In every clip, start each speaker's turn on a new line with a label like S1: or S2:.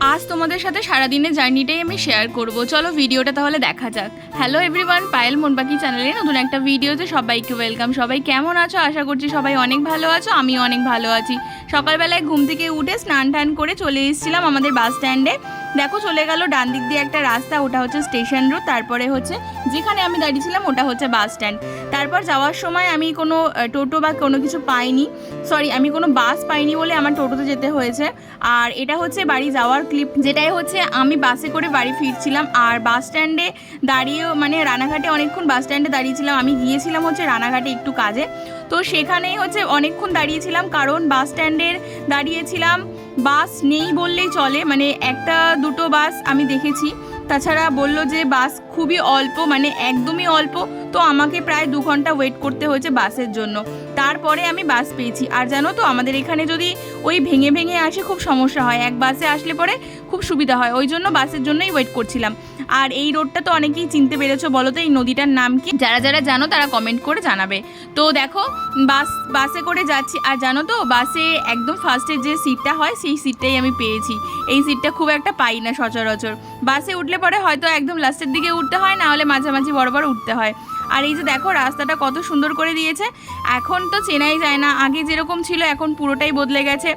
S1: আজ তোমাদের সাথে সারাদিনের জার্নিটাই আমি শেয়ার করব। চলো ভিডিওটা তাহলে দেখা যাক। হ্যালো এভরিওয়ান পায়েল মনবাকি চ্যানেলে নতুন একটা ভিডিওতে সবাইকে ওয়েলকাম সবাই কেমন আছো? আশা করছি সবাই অনেক ভালো আছো আমি অনেক ভালো আছি। সকালবেলায় ঘুম থেকে উঠে স্নান টান করে চলে এসেছিলাম আমাদের বাস স্ট্যান্ডে দেখো, চলে গেল ডান দিক দিয়ে একটা রাস্তা, ওটা হচ্ছে স্টেশন রোড, তারপরে হচ্ছে যেখানে আমি দাঁড়িয়েছিলাম, ওটা হচ্ছে বাস স্ট্যান্ড। তারপর যাওয়ার সময় আমি কোনো টোটো বা কোনো কিছু পাইনি। সরি আমি কোনো বাস পাইনি বলে আমার টোটোতে যেতে হয়েছে। আর এটা হচ্ছে বাড়ি যাওয়ার ক্লিপ যেটাই হচ্ছে আমি বাসে করে বাড়ি ফিরছিলাম। আর বাস স্ট্যান্ডে দাঁড়িয়েও মানে রানাঘাটে অনেকক্ষণ বাস স্ট্যান্ডে দাঁড়িয়েছিলাম। আমি গিয়েছিলাম হচ্ছে রানাঘাটে একটু কাজে। তো সেখানেই হচ্ছে অনেকক্ষণ দাঁড়িয়েছিলাম, কারণ বাস স্ট্যান্ডের দাঁড়িয়েছিলাম বাস নেই বললেই চলে। মানে একটা দুটো বাস আমি দেখেছি। তাছাড়া বলল যে বাস খুবই অল্প মানে একদমই অল্প। তো আমাকে প্রায় দু ঘণ্টা ওয়েট করতে হয়েছে বাসের জন্য। তারপরে আমি বাস পেয়েছি। আর জানো তো, আমাদের এখানে যদি ওই ভেঙে ভেঙে আসে খুব সমস্যা হয়। এক বাসে আসলে পরে খুব সুবিধা হয়। ওই জন্য বাসের জন্যই ওয়েট করছিলাম। আর এই রোডটা তো অনেকেই চিনতে পেরেছ বলো তো, এই নদীটার নাম কি? যারা যারা জানো তারা কমেন্ট করে জানাবে। তো দেখো, বাস, বাসে করে যাচ্ছি। আর জানো তো, বাসে একদম ফার্স্টে যে সিটটা হয়, সেই সিটটাই আমি পেয়েছি। এই সিটটা খুব একটা পাই না সচরাচর। বাসে উঠলে পরে হয়তো একদম লাস্টের দিকে উঠতে হয়, না হলে মাঝামাঝি বরাবর উঠতে হয়। আর এই যে দেখো রাস্তাটা কত সুন্দর করে দিয়েছে। এখন তো চেনাই যায় না আগে যেরকম ছিল এখন পুরোটাই বদলে গেছে।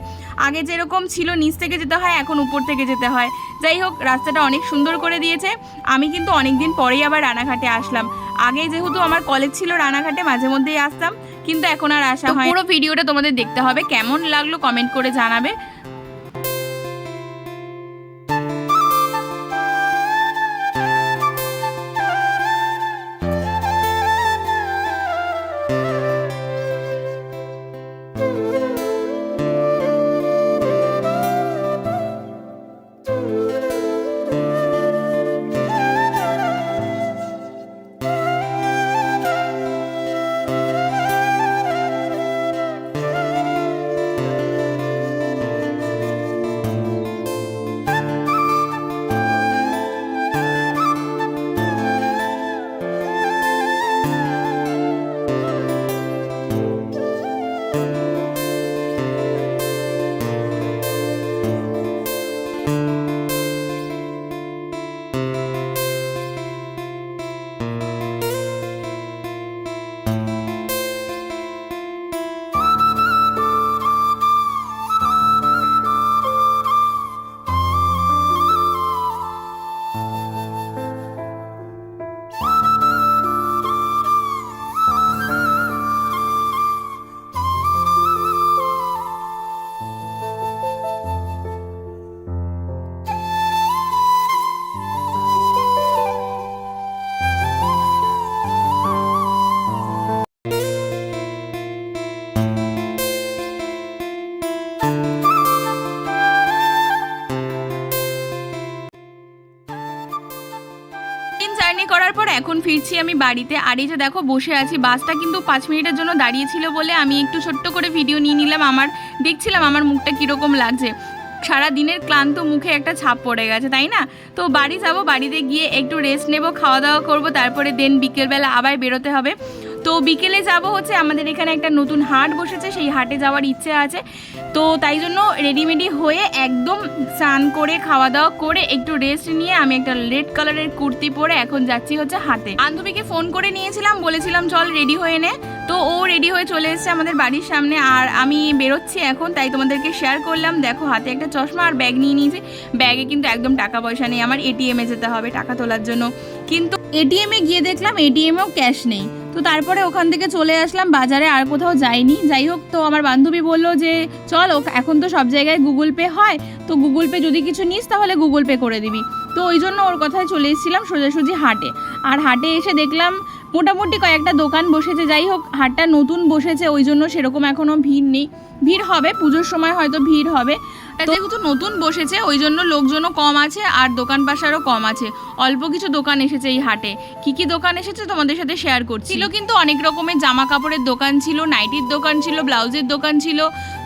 S1: আগে যেরকম ছিল নিচ থেকে যেতে হয় এখন উপর থেকে যেতে হয়। যাই হোক রাস্তাটা অনেক সুন্দর করে দিয়েছে। আমি কিন্তু অনেক দিন পরেই আবার রানাঘাটে আসলাম। আগে যেহেতু আমার কলেজ ছিল রানাঘাটে মাঝে মধ্যেই আসতাম। কিন্তু এখন আর আসা হয় পুরো ভিডিওটা তোমাদের দেখতে হবে। কেমন লাগল কমেন্ট করে জানাবে। এখন ফিরছি আমি বাড়িতে। আর এই যে দেখো, বসে আছি। বাসটা কিন্তু পাঁচ মিনিটের জন্য দাঁড়িয়েছিল বলে আমি একটু ছোট্ট করে ভিডিও নিয়ে নিলাম। আমার, দেখছিলাম আমার মুখটা কীরকম লাগছে। সারা দিনের ক্লান্ত মুখে একটা ছাপ পড়ে গেছে, তাই না? তো বাড়ি যাব, বাড়িতে গিয়ে একটু রেস্ট নেব খাওয়া দাওয়া করব, তারপরে দেন বিকেলবেলা আবার বেরোতে হবে। তো বিকেলে যাব হচ্ছে, আমাদের এখানে একটা নতুন হাট বসেছে, সেই হাটে যাওয়ার ইচ্ছে আছে। তো তাই জন্য রেডিমেডি হয়ে একদম স্নান করে খাওয়া দাওয়া করে একটু রেস্ট নিয়ে আমি একটা রেড কালারের কুর্তি পরে এখন যাচ্ছি হচ্ছে হাটে। বান্ধবীকে ফোন করে নিয়েছিলাম, বলেছিলাম, চল রেডি হয়ে নে। তো ও রেডি হয়ে চলে এসেছে আমাদের বাড়ির সামনে, আর আমি বেরোচ্ছি এখন, তাই তোমাদেরকে শেয়ার করলাম। দেখো, হাতে একটা চশমা আর ব্যাগ নিয়ে নিয়েছি। ব্যাগে কিন্তু একদম টাকা পয়সা নেই, আমার এটিএমে যেতে হবে, টাকা তোলার জন্য। কিন্তু এটিএমে গিয়ে দেখলাম এটিএমেও ক্যাশ নেই। তো তারপরে ওখান থেকে চলে আসলাম, বাজারে আর কোথাও যাইনি। যাই হোক, তো আমার বান্ধবী বলল যে, চল এখন তো সব জায়গায় গুগল পে হয়, তো গুগল পে যদি কিছু নিস, তাহলে গুগল পে করে দিবি। তো ওই জন্য ওর কথায় চলে এসেছিলাম সোজাসুজি হাটে। আর হাটে এসে দেখলাম মোটামুটি কয়েকটা দোকান বসেছে যাই হোক হাটটা নতুন বসেছে ওই জন্য সেরকম এখনও ভিড় নেই। ভিড় হবে পুজোর সময় হয়তো ভিড় হবে। যেহেতু নতুন বসেছে ওই জন্য লোকজনও কম আছে আর দোকান পাশারও কম আছে। অল্প কিছু দোকান এসেছে এই হাটে। কি কি দোকান এসেছে তোমাদের সাথে শেয়ার করছি। ছিল কিন্তু অনেক রকমের জামা কাপড়ের দোকান ছিল নাইটির দোকান ছিল ব্লাউজের দোকান ছিল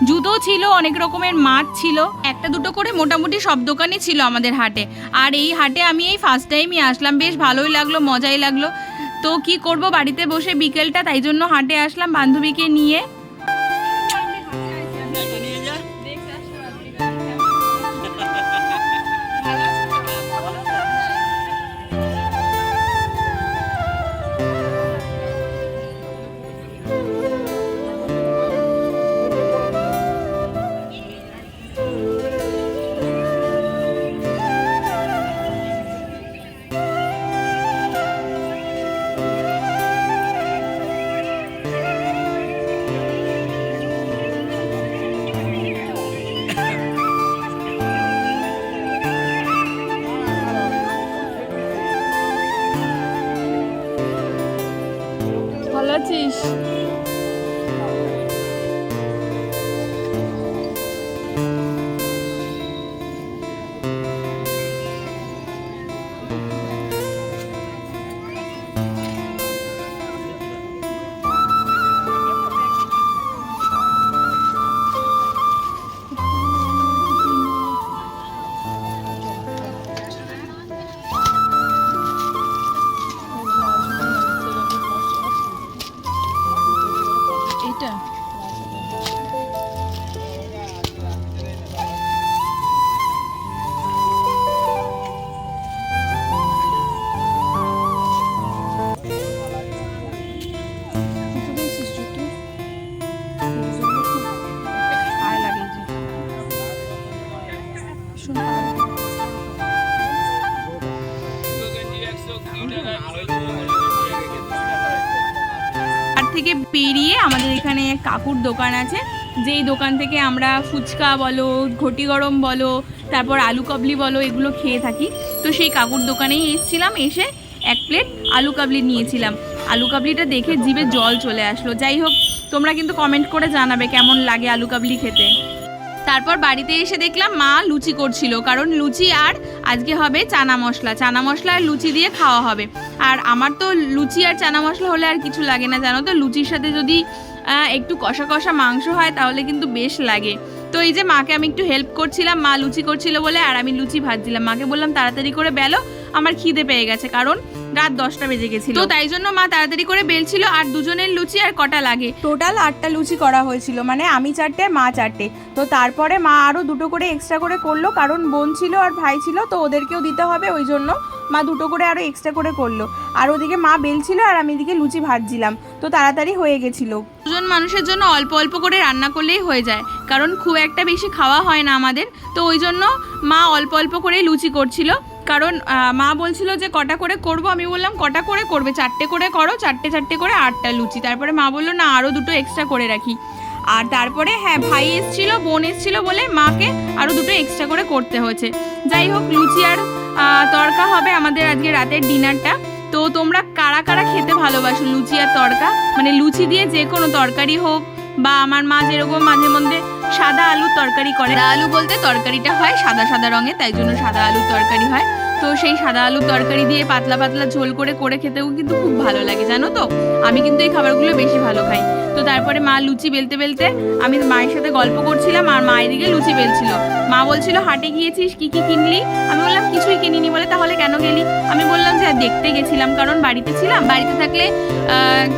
S1: জুতো ছিল অনেক রকমের মাছ ছিল। একটা দুটো করে মোটামুটি সব দোকানই ছিল আমাদের হাটে। আর এই হাটে আমি এই ফার্স্ট টাইমই আসলাম বেশ ভালোই লাগল মজাই লাগল। তো কি করব? বাড়িতে বসে বিকেলটা তাই জন্য হাঁটে আসলাম বান্ধবীকে নিয়ে। এটা কাকুর দোকান আছে। যেই দোকান থেকে আমরা ফুচকা বলো, ঘটি গরম বলো, তারপর আলু কাবলি বলো, এগুলো খেয়ে থাকি। তো সেই কাকুর দোকানেই এসেছিলাম, এসে এক প্লেট আলু কাবলি নিয়েছিলাম। আলু কাবলিটা দেখে জিভে জল চলে আসলো। যাই হোক, তোমরা কিন্তু কমেন্ট করে জানাবে কেমন লাগে আলু কাবলি খেতে। তারপর বাড়িতে এসে দেখলাম মা লুচি করছিল, কারণ লুচি আর আজকে হবে চানা মশলা। চানা মশলা আর লুচি দিয়ে খাওয়া হবে। আর আমার তো লুচি আর চানা মশলা হলে আর কিছু লাগে না, জানো তো? লুচির সাথে যদি একটু কষা কষা মাংস হয় তাহলে কিন্তু বেশ লাগে। তো এই যে মাকে আমি একটু হেল্প করছিলাম মা লুচি করছিল বলে আর আমি লুচি ভাজছিলাম। মাকে বললাম তাড়াতাড়ি করে বেলো আমার খিদে পেয়ে গেছে কারণ রাত দশটা বেজে গেছিল। তো তাই জন্য মা তাড়াতাড়ি করে বেলছিল আর দুজনের লুচি আর কটা লাগে।
S2: টোটাল আটটা লুচি করা হয়েছিল মানে আমি চারটে মা চারটে। তো তারপরে মা আরও দুটো করে এক্সট্রা করে করল কারণ বোন ছিল আর ভাই ছিল তো ওদেরকেও দিতে হবে ওই জন্য মা দুটো করে আরও এক্সট্রা করে করল। আর ওদিকে মা বেলছিল আর আমি এদিকে লুচি ভাজছিলাম। তো তাড়াতাড়ি হয়ে গেছিল।
S1: দুজন মানুষের জন্য অল্প অল্প করে রান্না করলেই হয়ে যায়। কারণ খুব একটা বেশি খাওয়া হয় না আমাদের। তো ওই জন্য মা অল্প অল্প করেই লুচি করছিল। কারণ মা বলছিল যে কটা করে করব? আমি বললাম, কটা করে করবে? চারটে করে করো, চারটে চারটে করে আটটা লুচি। তারপরে মা বলল, না আরও দুটো এক্সট্রা করে রাখি। আর তারপরে হ্যাঁ ভাই এসছিল, বোন এসছিল বলে মাকে আরও দুটো এক্সট্রা করে করতে হয়েছে। যাই হোক, লুচি আর তড়কা হবে আমাদের আজকে রাতের ডিনারটা তো তোমরা কারা কারা খেতে ভালোবাসো? লুচি আর তরকা মানে লুচি দিয়ে যে কোনো তরকারি হোক বা আমার মা যেরকম মাঝে মধ্যে সাদা আলু তরকারি করে। আলু বলতে তরকারিটা হয় সাদা সাদা রঙে, তাই জন্য সাদা আলু তরকারি হয়। তো সেই সাদা আলু তরকারি দিয়ে পাতলা পাতলা ঝোল করে করে খেতেও কিন্তু খুব ভালো লাগে, জানো তো? আমি কিন্তু এই খাবারগুলো বেশি ভালো খাই। তো তারপরে মা লুচি বেলতে বেলতে আমি মায়ের সাথে গল্প করছিলাম আর মা এদিকে লুচি বেলছিল। মা বলছিল, হাটে গিয়েছিস? কি কি কিনলি? আমি বললাম, কিছুই কিনিনি বলে, তাহলে কেন গেলি? আমি বললাম যে, "আর দেখতে গেছিলাম, কারণ বাড়িতে ছিলাম। বাড়িতে থাকলে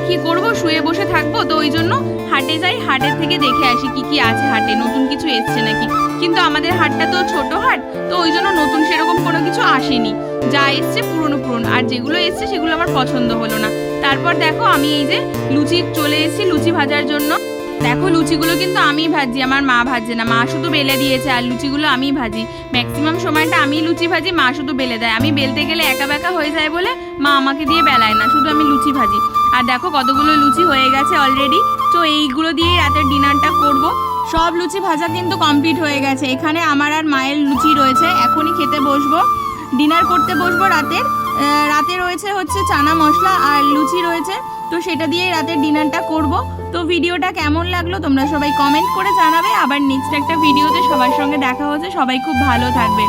S1: কি করব? শুয়ে বসে থাকব। তো ওই জন্য হাটে যাই, হাটের থেকে দেখে আসি কি কি আছে হাটে। নতুন কিছু এসছে নাকি? কিন্তু আমাদের হাটটা তো ছোট হাট, তো ওই জন্য নতুন সেরকম কোনো কিছু আসেনি। যা এসছে পুরনো পুরনো, আর যেগুলো এসছে সেগুলো আমার পছন্দ হলো না। তারপর দেখো আমি এই যে লুচি চলে এসেছি লুচি ভাজার জন্য। দেখো লুচিগুলো কিন্তু আমি ভাজি, আমার মা ভাজে না। মা শুধু বেলে দিয়েছে আর লুচিগুলো আমিই ভাজি। ম্যাক্সিমাম সময়টা আমি লুচি ভাজি, মা শুধু বেলে দেয়। আমি বেলতে গেলে একা বেকা হয়ে যায় বলে মা আমাকে দিয়ে বেলায় না, শুধু আমি লুচি ভাজি। আর দেখো কতগুলো লুচি হয়ে গেছে অলরেডি তো এইগুলো দিয়েই রাতের ডিনারটা করব। সব লুচি ভাজা কিন্তু কমপ্লিট হয়ে গেছে। এখানে আমার আর মায়ের লুচি রয়েছে। এখনই খেতে বসবো। ডিনার করতে বসবো রাতের। রাতে রয়েছে হচ্ছে চানা মশলা আর লুচি রয়েছে। তো সেটা দিয়ে রাতের ডিনারটা করব। তো ভিডিওটা কেমন লাগল তোমরা সবাই কমেন্ট করে জানাবে। আবার নেক্সট একটা ভিডিওতে সবার সঙ্গে দেখা হচ্ছে। সবাই খুব ভালো থাকবে।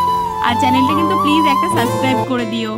S1: আর চ্যানেলটা কিন্তু প্লিজ একটা সাবস্ক্রাইব করে দিও।